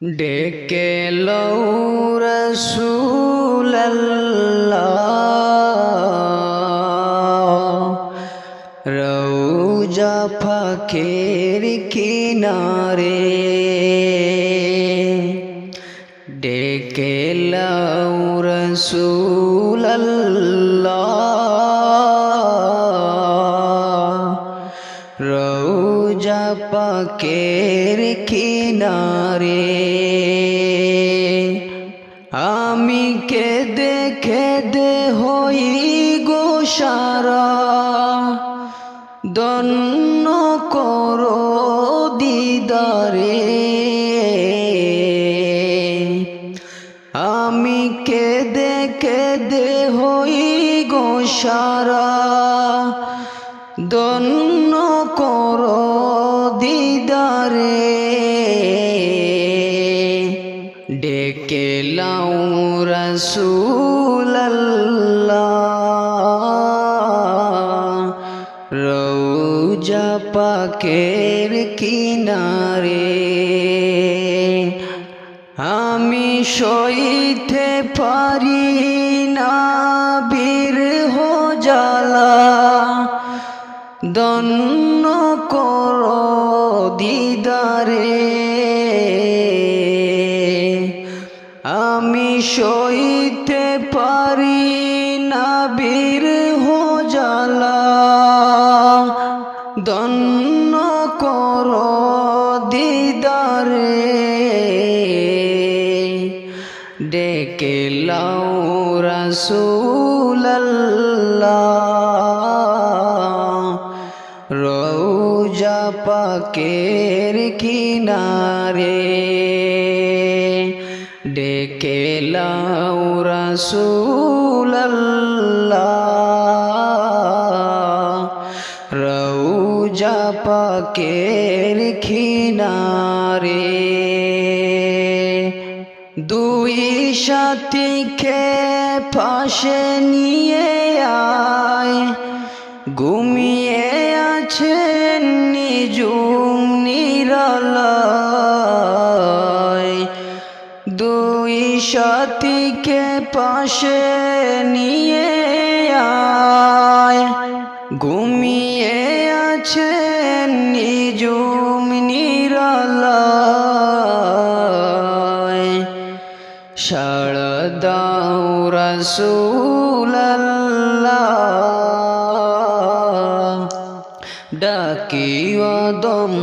ডেকে রসুল্লাহ রৌজা ফাঁকের কিনারে ডেকে রসুল্লাহ পাকের কিনারে। আমি কে দেখে দে হই গো সারা। দন্ন করো দিদারে। আমি কে দেখে দে হই গো সারা। দন্ন কর দিদারে ডেকে লাউ রসুল্লাহ রৌজা পাকের কিনারে আমি সইতে পারি না। দিদারে আমি সইতে পারি না বীর হো জ্বালা দন্ন কর দিদারে ডেকে লাউ রসুল্লাহ পাকের কিনারে ডেকে রৌজা পাকের কিনারে দুই সাথীকে পাশে নিয়ে আয় ঘুমিয়ে আছেন নিজুম নিরালয়। দুই সাথীকে পাশে নিয়ে আয়। ঘুমিয়ে আছেন নিজুম নিরালয়। সাড়া দাও রসুল্লাহ ডাকি দম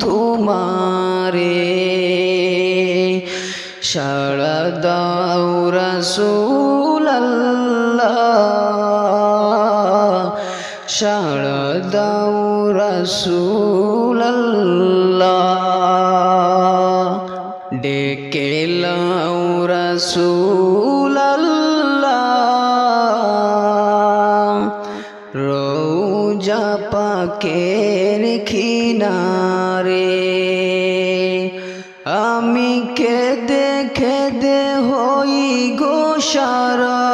তোমারে। সাড়া দাও রসুল্লাহ সাড়া দাও রসুল্লাহ রসুল্লাহ পাকের খিনারে আমি কে দেখে দে হই গোসারা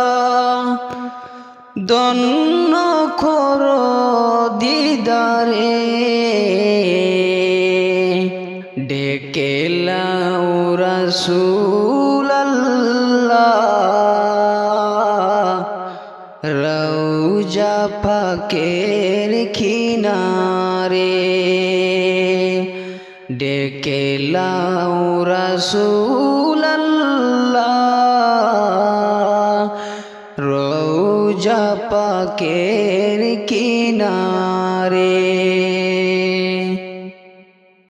দন্ন খর দিদারে। পাকের কিনারে ডেকে লাউ রসুল্লাহ রৌজা পাকের কিনারে